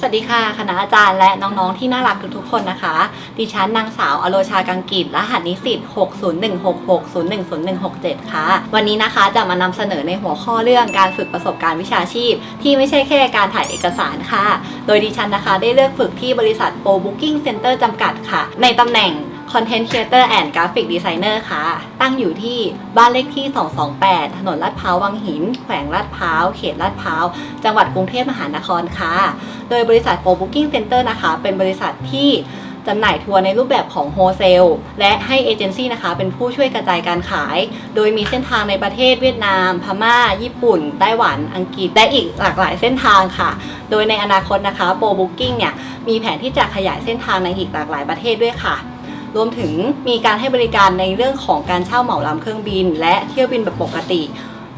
สวัสดีค่ะ คณะอาจารย์และน้องๆ ที่น่ารักทุกๆคนนะคะ ดิฉันนางสาวอโลชากังกิจรหัสนิสิต60166010167 ค่ะ วันนี้นะคะจะมานำเสนอในหัวข้อเรื่องการฝึกประสบการณ์วิชาชีพ ที่ไม่ใช่แค่การถ่ายเอกสารค่ะ โดยดิฉันนะคะได้เลือกฝึกที่บริษัทโปรบุ๊กิ้งเซ็นเตอร์จำกัดค่ะ ในตำแหน่ง Content Creator and Graphic Designer ค่ะ ตั้งอยู่ที่บ้านเลขที่ 228 ถนนลาดพร้าววังหิน แขวงลาดพร้าว เขตลาดพร้าว จังหวัดกรุงเทพมหานครค่ะ โดยบริษัท Pro Booking Center นะคะ เป็นบริษัทที่จำหน่ายทัวร์ในรูปแบบของโฮเซลและให้เอเจนซี่นะคะ เป็นผู้ช่วยกระจายการขาย โดยมีเส้นทางในประเทศเวียดนาม พม่า ญี่ปุ่น ไต้หวัน อังกฤษ และอีกหลากหลายเส้นทางค่ะ โดยในอนาคตนะคะ Pro Booking เนี่ย มีแผนที่จะขยายเส้นทางในอีกหลากหลายประเทศด้วยค่ะ รวมถึงมีการให้บริการในเรื่องของการเช่าเหมาลำเครื่องบิน และเที่ยวบินแบบปกติ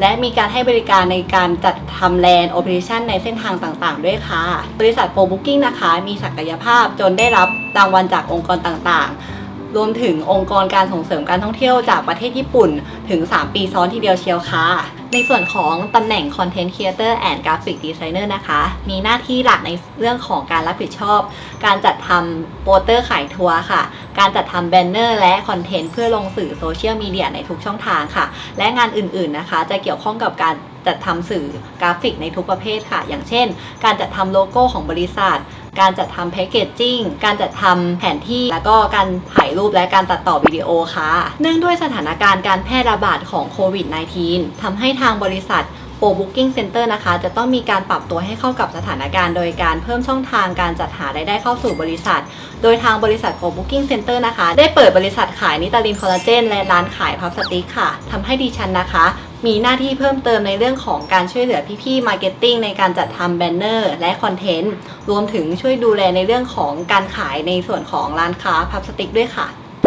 และมีการให้บริการในการจัดทำแลนด์โอเปอเรชันในเส้นทางต่างๆ ด้วยค่ะ บริษัทโปรบุ๊กิ้งนะคะ มีศักยภาพจนได้รับรางวัลจากองค์กรต่างๆ รวมถึงองค์กรการส่งเสริมการท่องเที่ยวจากประเทศญี่ปุ่นถึง 3 ปีซ้อนทีเดียวเชียวค่ะ ในส่วนของตำแหน่ง Content Creator and Graphic Designer นะคะ มีหน้าที่หลักในเรื่องของการรับผิดชอบ การจัดทำโปสเตอร์ขายทัวร์ค่ะ การจัดทำแบนเนอร์และคอนเทนต์เพื่อลงสื่อโซเชียลมีเดียในทุกช่องทางค่ะ และงานอื่นๆนะคะ จะเกี่ยวข้องกับการจัดทำสื่อกราฟิกในทุกประเภทค่ะ อย่างเช่น การจัดทำโลโก้ของบริษัท การจัดทำแพคเกจจิ้งการจัดทำแผนที่ แล้วก็การถ่ายรูปและการตัดต่อวิดีโอค่ะ เนื่องด้วยสถานการณ์การแพร่ระบาดของโควิด -19 ทำให้ทางบริษัทโปร Booking Center นะคะ จะต้องมีการปรับตัวให้เข้ากับสถานการณ์ โดยการเพิ่มช่องทางการจัดหารายได้เข้าสู่บริษัท โดยทางบริษัทโปร Booking Center นะคะ ได้เปิดบริษัทขายนิตาลินคอลลาเจนและร้านขายพับสติกค่ะทำให้ดิฉันนะคะ มีหน้าที่เพิ่มเติมในเรื่องของการช่วยเหลือพี่ๆมาร์เก็ตติ้งในการจัดทำแบนเนอร์และคอนเทนต์ รวมถึงช่วยดูแลในเรื่องของการขายในส่วนของร้านค้าพับสติกด้วยค่ะ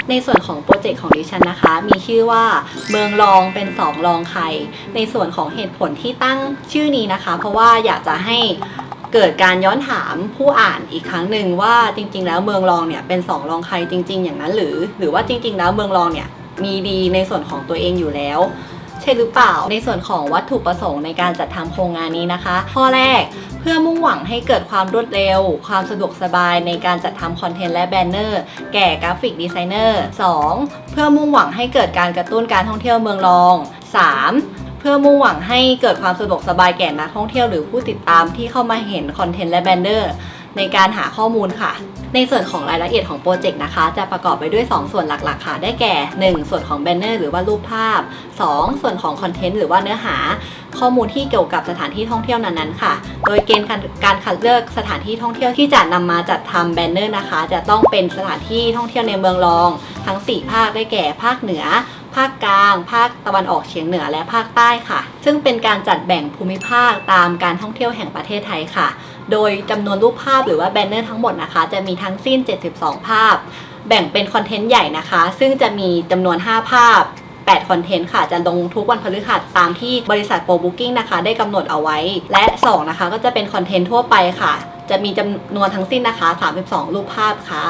ในส่วนของโปรเจกต์ของดิฉันนะคะ มีชื่อว่าเมืองรองเป็นสองรองใคร ในส่วนของเหตุผลที่ตั้งชื่อนี้นะคะ เพราะว่าอยากจะให้เกิดการย้อนถามผู้อ่านอีกครั้งหนึ่งว่าจริง ๆ แล้วเมืองรองเนี่ยเป็นสองรองใครจริง ๆ อย่างนั้นหรือ หรือว่าจริง ๆ แล้วเมืองรองเนี่ยมีดีในส่วนของตัวเองอยู่แล้ว ใช่หรือเปล่า ในส่วนของวัตถุประสงค์ในการจัดทำโครงงานนี้นะคะ ข้อแรกเพื่อมุ่งหวังให้เกิดความรวดเร็ว ความสะดวกสบายในการจัดทำคอนเทนต์และแบนเนอร์ แก่กราฟิกดีไซเนอร์ 2. เพื่อมุ่งหวังให้เกิดการกระตุ้นการท่องเที่ยวเมืองรอง 3. เพื่อมุ่งหวังให้เกิดความสะดวกสบายแก่นักท่องเที่ยวหรือผู้ติดตามที่เข้ามาเห็นคอนเทนต์และแบนเนอร์ในการหาข้อมูลค่ะ ในส่วนของรายละเอียดของโปรเจกต์นะคะ จะประกอบไปด้วย 2 ส่วนหลักๆค่ะ ได้แก่ 1 ส่วนของแบนเนอร์หรือว่ารูปภาพ 2 ส่วนของคอนเทนต์หรือว่าเนื้อหา ข้อมูลที่เกี่ยวกับสถานที่ท่องเที่ยวนั้นๆค่ะ โดยเกณฑ์การคัดเลือกสถานที่ท่องเที่ยวที่จะนำมาจัดทำแบนเนอร์นะคะ จะต้องเป็นสถานที่ท่องเที่ยวในเมืองรอง ทั้ง 4 ภาคได้แก่ภาคเหนือ ภาคกลาง ภาคตะวันออกเฉียงเหนือและภาคใต้ค่ะ ซึ่งเป็นการจัดแบ่งภูมิภาคตามการท่องเที่ยวแห่งประเทศไทยค่ะ โดยจำนวนรูปภาพหรือว่าแบนเนอร์ทั้งหมดนะคะ จะมีทั้งสิ้น 72 ภาพ แบ่งเป็นคอนเทนต์ใหญ่นะคะ ซึ่งจะมีจำนวน 5 ภาพ8คอนเทนต์ค่ะ จะลงทุกวันพฤหัสตามที่บริษัทโปรบุ๊กิ้งนะคะ ได้กำหนดเอาไว้ และ 2 นะคะ ก็จะเป็นคอนเทนต์ทั่วไปค่ะ จะมีจำนวนทั้งสิ้นนะคะ 32 รูปภาพค่ะ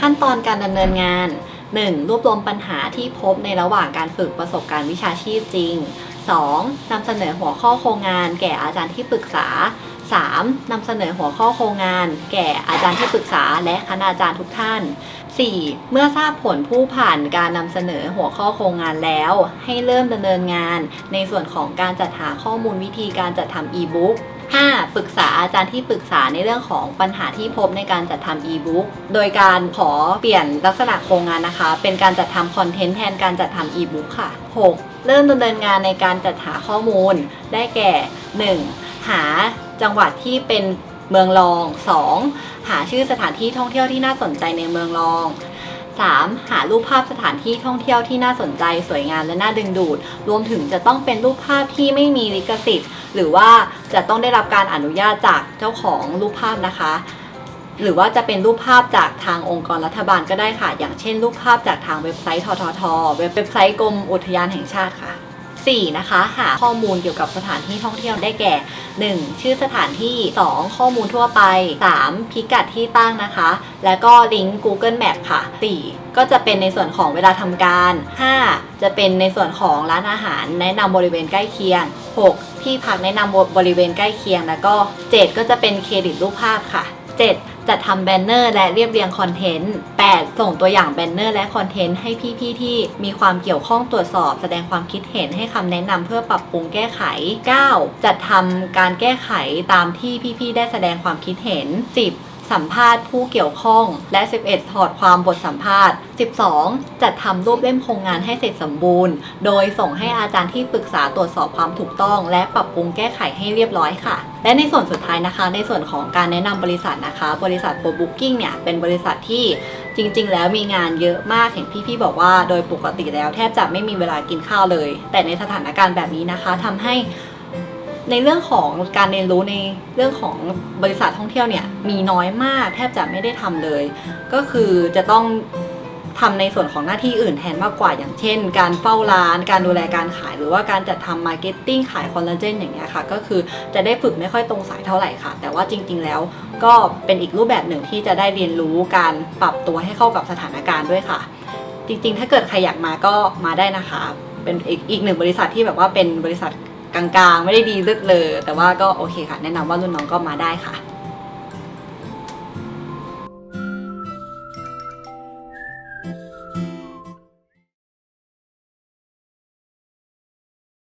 ขั้นตอนการดำเนินงาน 1. รวบรวมปัญหาที่พบในระหว่างการฝึกประสบการณ์วิชาชีพจริง 2. นำเสนอหัวข้อโครงงาน แก่อาจารย์ที่ปรึกษา 3. นำเสนอหัวข้อโครงงาน แก่อาจารย์ที่ปรึกษา และคณาจารย์ทุกท่าน 4. เมื่อทราบผลผู้ผ่านการนำเสนอหัวข้อโครงงานแล้ว ให้เริ่มดำเนินงาน ในส่วนของการจัดหาข้อมูลวิธีการจัดทำอีบุ๊ก 5. ปรึกษาอาจารย์ที่ปรึกษาในเรื่องของปัญหาที่พบในการจัดทำอีบุ๊กโดยการขอเปลี่ยนลักษณะโครงงานนะคะ เป็นการจัดทำคอนเทนต์แทนการจัดทำอีบุ๊กค่ะ 6. เริ่มดำเนินงานในการจัดหาข้อมูล ได้แก่ 1. หาจังหวัดที่เป็นเมืองรอง 2. หาชื่อสถานที่ท่องเที่ยวที่น่าสนใจในเมืองรอง 3. หารูปภาพสถานที่ท่องเที่ยวที่น่าสนใจสวยงามและน่าดึงดูด รวมถึงจะต้องเป็นรูปภาพที่ไม่มีลิขสิทธิ์ หรือว่าจะต้องได้รับการอนุญาตจากเจ้าของรูปภาพนะคะ หรือว่าจะเป็นรูปภาพจากทางองค์กรรัฐบาลก็ได้ค่ะ อย่างเช่น รูปภาพจากทางเว็บไซต์ททท เว็บไซต์กรมอุทยานแห่งชาติค่ะ 4. นะคะหาข้อมูลเกี่ยวกับสถานที่ท่องเที่ยวได้แก่ 1. ชื่อสถานที่ 2. ข้อมูลทั่วไป 3. พิกัดที่ตั้งนะคะ แล้วก็ลิงก์ Google Map ค่ะ 4. ก็จะเป็นในส่วนของเวลาทำการ 5. จะเป็นในส่วนของร้านอาหารแนะนำบริเวณใกล้เคียง 6. ที่พักแนะนำบริเวณใกล้เคียง แล้วก็ 7 ก็จะเป็นเครดิตรูปภาพค่ะ 7. จัดทำแบนเนอร์และเรียบเรียงคอนเทนต์ 8. ส่งตัวอย่างแบนเนอร์และคอนเทนต์ให้พี่ๆที่มีความเกี่ยวข้องตรวจสอบ แสดงความคิดเห็นให้คำแนะนำเพื่อปรับปรุงแก้ไข 9. จัดทำการแก้ไขตามที่พี่ๆได้แสดงความคิดเห็น 10. สัมภาษณ์ผู้เกี่ยวข้อง และ 11 ถอดความบทสัมภาษณ์ 12. จัดทำรูปเล่มโครงงานให้เสร็จสมบูรณ์ โดยส่งให้อาจารย์ที่ปรึกษาตรวจสอบความถูกต้อง และปรับปรุงแก้ไขให้เรียบร้อยค่ะ และในส่วนสุดท้ายนะคะ ในส่วนของการแนะนำบริษัทนะคะ บริษัทโปรบุ๊กิ้งเนี่ยเป็นบริษัทที่จริง ๆ แล้วมีงานเยอะมากเห็นพี่ๆบอกว่า โดยปกติแล้วแทบจะไม่มีเวลากินข้าวเลย แต่ในสถานการณ์แบบนี้นะคะทำให้ ในเรื่องของการเรียนรู้ในเรื่องของบริษัทท่องเที่ยวเนี่ยมีน้อยมากแทบจะไม่ได้ทำเลย ก็คือจะต้องทำในส่วนของหน้าที่อื่นแทนมากกว่าอย่างเช่น การเฝ้าร้าน การดูแลการขายหรือว่าการจัดทำมาร์เก็ตติ้งขายคอลลาเจนอย่างเงี้ยค่ะ ก็คือจะได้ฝึกไม่ค่อยตรงสายเท่าไหร่ค่ะ แต่ว่าจริง ๆ แล้วก็เป็นอีกรูปแบบหนึ่งที่จะได้เรียนรู้การปรับตัวให้เข้ากับสถานการณ์ด้วยค่ะ จริง ๆ ถ้าเกิดใครอยากมาก็มาได้นะคะ เป็นอีกอีกหนึ่งบริษัทที่แบบว่าเป็นบริษัท กลางๆ ไม่ได้ดีลึกเลย แต่ว่าก็โอเคค่ะ แนะนำว่ารุ่นน้องก็มาได้ค่ะ